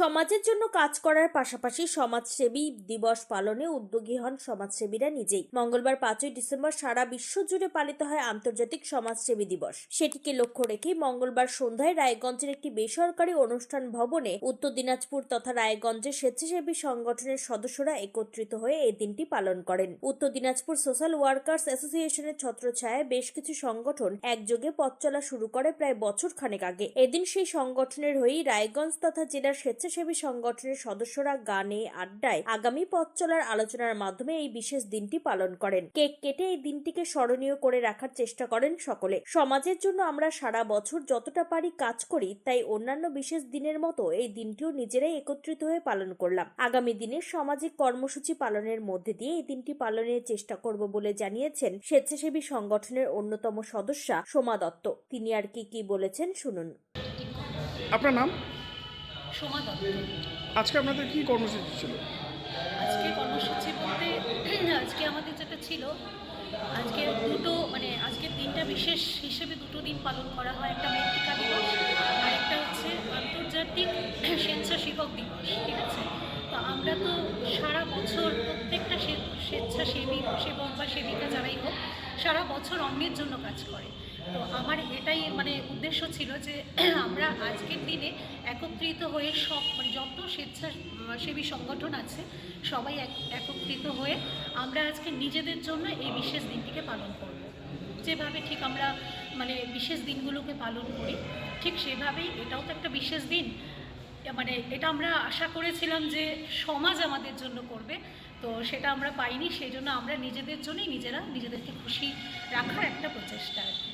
সমাজের জন্য কাজ করার পাশাপাশি সমাজসেবী দিবস পালনে উদ্যোগী হন সমাজসেবীরা নিজেই। মঙ্গলবার পাঁচই ডিসেম্বর সারা বিশ্ব জুড়ে পালিত হয় আন্তর্জাতিক সমাজসেবী দিবস। সেটিকে লক্ষ্য রেখে মঙ্গলবার সন্ধ্যায় রায়গঞ্জের একটি বেসরকারি অনুষ্ঠান ভবনে উত্তর দিনাজপুর তথা রায়গঞ্জের স্বেচ্ছাসেবী সংগঠনের সদস্যরা একত্রিত হয়ে এই দিনটি পালন করেন। উত্তর দিনাজপুর সোশ্যাল ওয়ার্কার্স অ্যাসোসিয়েশনের ছত্রছায়ায় বেশ কিছু সংগঠন একযোগে পথ চলা শুরু করে প্রায় বছর খানেক আগে। এদিন সেই সংগঠনের হয়েই রায়গঞ্জ তথা জেলার স্বেচ্ছাসেবী সংগঠনের সদস্যরা গানে, আড্ডায় আগামী পথ চলার আলোচনার মাধ্যমে এই বিশেষ দিনটি পালন করেন। কেক কেটে এই দিনটিকে স্মরণীয় করে রাখার চেষ্টা করেন সকলে। সমাজের জন্য আমরা সারা বছর যতটা পারি কাজ করি, তাই অন্যান্য বিশেষ দিনের মতো এই দিনটিও নিজেরাই একত্রিত হয়ে পালন করলাম। আগামী দিনে সামাজিক কর্মসূচি পালনের মধ্যে দিয়ে এই দিনটি পালনের চেষ্টা করব বলে জানিয়েছেন স্বেচ্ছাসেবী সংগঠনের অন্যতম সদস্যা সোমা দত্ত। তিনি আর কি কি বলেছেন শুনুন। আপনার নাম? সোমা দত্ত আজকে আপনাদের কি কর্মসূচি ছিল? আজকে কর্মসূচি বলতে আজকে আমাদের যেটা ছিল আজকে দুটো মানে আজকের তিনটা বিশেষ হিসেবে দুটো দিন পালন করা হয়। একটা মৃত্তিকা দিবস আর একটা হচ্ছে আন্তর্জাতিক স্বেচ্ছাসেবক দিবস ঠিক আছে? তো আমরা তো সারা বছর প্রত্যেকটা স্বে- স্বেচ্ছাসেবী সেবক বা সেবিকা যারাই হোক সারা বছর অন্যের জন্য কাজ করে। তো আমার এটাই মানে উদ্দেশ্য ছিল যে আমরা আজকের দিনে একত্রিত হয়ে সব মানে যত স্বেচ্ছাসেবী সংগঠন আছে, সবাই একত্রিত হয়ে আমরা আজকে নিজেদের জন্য এই বিশেষ দিনটিকে পালন করব। যেভাবে ঠিক আমরা মানে বিশেষ দিনগুলোকে পালন করি, ঠিক সেভাবেই এটাও তো একটা বিশেষ দিন। মানে এটা আমরা আশা করেছিলাম যে সমাজ আমাদের জন্য করবে, তো সেটা আমরা পাইনি সেই জন্য আমরা নিজেদের জন্যই নিজেরা নিজেদেরকে খুশি রাখার একটা প্রচেষ্টা আর কি।